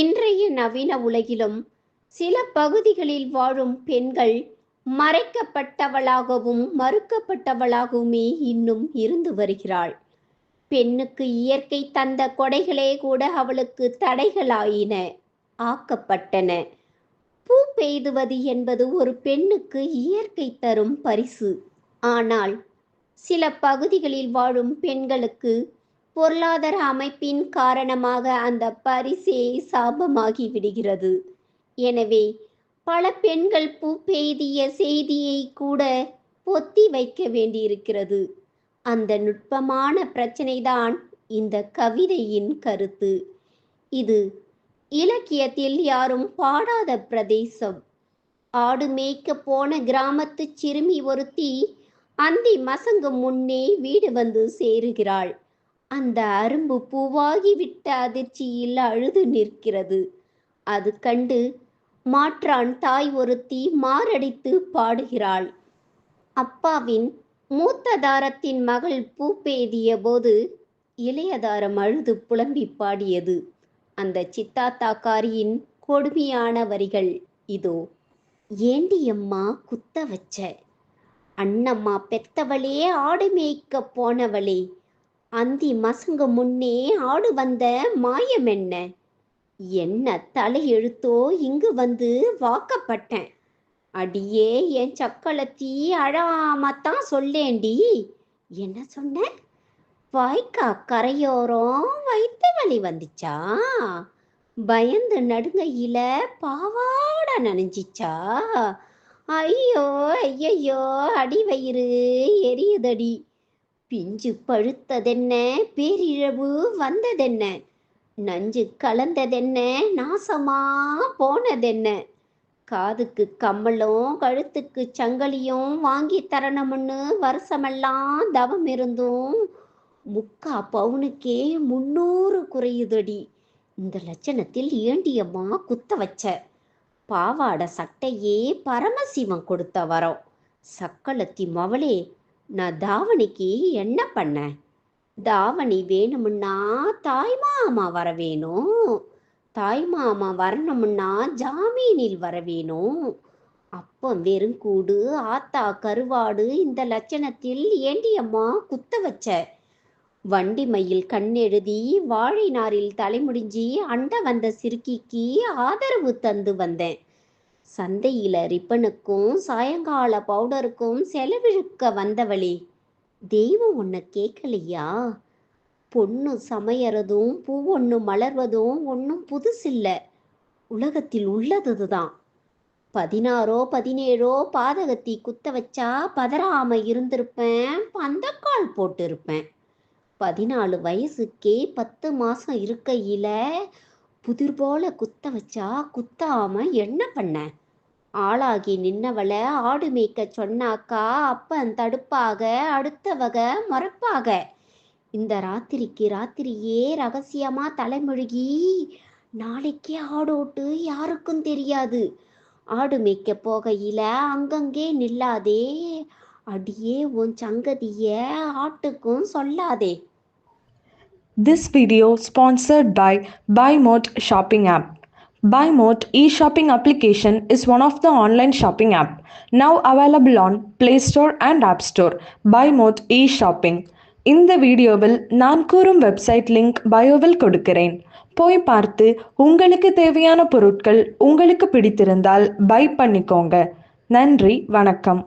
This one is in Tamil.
இன்றைய நவீன உலகிலும் சில பகுதிகளில் வாழும் பெண்கள் மறைக்கப்பட்டவளாகவும் மறுக்கப்பட்டவளாகவுமே இன்னும் இருந்து வருகிறாள். பெண்ணுக்கு இயற்கை தந்த கொடைகளே கூட அவளுக்கு தடைகளாயின ஆக்கப்பட்டன. பூ பெய்துவது என்பது ஒரு பெண்ணுக்கு இயற்கை தரும் பரிசு. ஆனால் சில பகுதிகளில் வாழும் பெண்களுக்கு பொருளாதார அமைப்பின் காரணமாக அந்த பரிசையை சாபமாகி விடுகிறது. எனவே பல பெண்கள் பூ பெய்திய செய்தியை கூட பொத்தி வைக்க வேண்டியிருக்கிறது. அந்த நுட்பமான பிரச்சனைதான் இந்த கவிதையின் கருத்து. இது இலக்கியத்தில் யாரும் பாடாத பிரதேசம். ஆடு மேய்க்க போன கிராமத்து சிறுமி ஒருத்தி அந்தி மசங்கு முன்னே வீடு வந்து சேருகிறாள். அந்த அரும்பு பூவாகிவிட்ட அதிர்ச்சியில் அழுது நிற்கிறது. அது கண்டு மாற்றான் தாய் ஒருத்தி மாரடித்து பாடுகிறாள். அப்பாவின் மூத்த தாரத்தின் மகள் பூ பெய்திய போது இளையதாரம் அழுது புலம்பி பாடியது. அந்த சித்தாத்தாக்காரியின் கொடுமையான வரிகள் இதோ. ஏண்டி அம்மா குத்த வச்ச அண்ணம்மா பெத்தவளே ஆடு மேய்க்க போனவளே. அந்தி மசங்க முன்னே ஆடு வந்த மாயம் என்ன? என்ன தலையெழுத்தோ இங்கு வந்து வாக்கப்பட்டேன். அடியே என் சக்களத்தி அழாமத்தான் சொல்லேண்டி. என்ன சொன்ன? வாய்க்கா கரையோரம் வைத்த வலி வந்துச்சா? பயந்து நடுங்கையில பாவாட நனைஞ்சிச்சா? ஐயோ ஐயையோ அடி வயிறு எரியுதடி. பிஞ்சு பழுத்ததென்ன? பேரிழவு வந்ததென்ன? நஞ்சு கலந்ததென்ன? நாசமா போனதென்ன? காதுக்கு கம்மலும் கழுத்துக்கு சங்கலியும் வாங்கி தரணும்னு வருஷமெல்லாம் தவம் இருந்தும் முக்கா பவுனுக்கே முன்னூறு குறையுதடி. இந்த லட்சணத்தில் ஏண்டியம்மா குத்த வச்ச. பாவாடை சட்டையே பரமசிவம் கொடுத்த வரோம். சக்களத்தி மவளே நான் தாவணிக்கு என்ன பண்ணேன்? தாவணி வேணுமுன்னா தாய் மாமா வர வேணும். தாய் மாமா வரணும்னா ஜாமீனில் வர வேணும். அப்பம் வெறும் கூடு ஆத்தா கருவாடு இந்த லட்சணத்தில் ஏண்டியம்மா குத்த வச்ச? வண்டி மயில் கண்ணெழுதி வாழை நாரில் தலைமுடிஞ்சி அண்ட வந்த சிறுக்கிக்கு ஆதரவு தந்து வந்தேன். சந்தையில ரிப்பனுக்கும் சாயங்கால பவுடருக்கும் செலவிழுக்க வந்தவளே. தெய்வம் உன்னை கேட்கலையா? பொண்ணு சமையறதும் பூ ஒன்று மலர்வதும் ஒன்றும் புதுசில்ல. உலகத்தில் உள்ளது தான் பதினாறோ பதினேழோ பாதகத்தி குத்த வச்சா பதறாம இருந்திருப்பேன் பந்தக்கால் போட்டிருப்பேன். பதினாலு வயசுக்கே பத்து மாசம் இருக்கையில புதிர் போல குத்த வச்சா குத்தாம என்ன பண்ண? ஆளாகி நின்னவளை ஆடு மேய்க்க சொன்னாக்கா அப்பன் தடுப்பாக அடுத்தவக மறப்பாக. இந்த ராத்திரிக்கு ராத்திரியே ரகசியமா தலைமொழுகி நாளைக்கே ஆடோட்டு யாருக்கும் தெரியாது. ஆடு மேய்க்க போகையில அங்கங்கே நில்லாதே. அடியே உன் சங்கதிய ஆட்டுக்கும் சொல்லாதே. This video sponsored by BuyMote shopping app. BuyMote e-shopping application is one of the online shopping app now available on Play Store and App Store. BuyMote e-shopping. இந்த வீடியோவில் நான் கூறும் வெப்சைட் லிங்க் பயோவில் கொடுக்கிறேன் போய் பார்த்து உங்களுக்கு தேவையான பொருட்கள் உங்களுக்கு பிடித்திருந்தால் பை பண்ணிக்கோங்க நன்றி வணக்கம்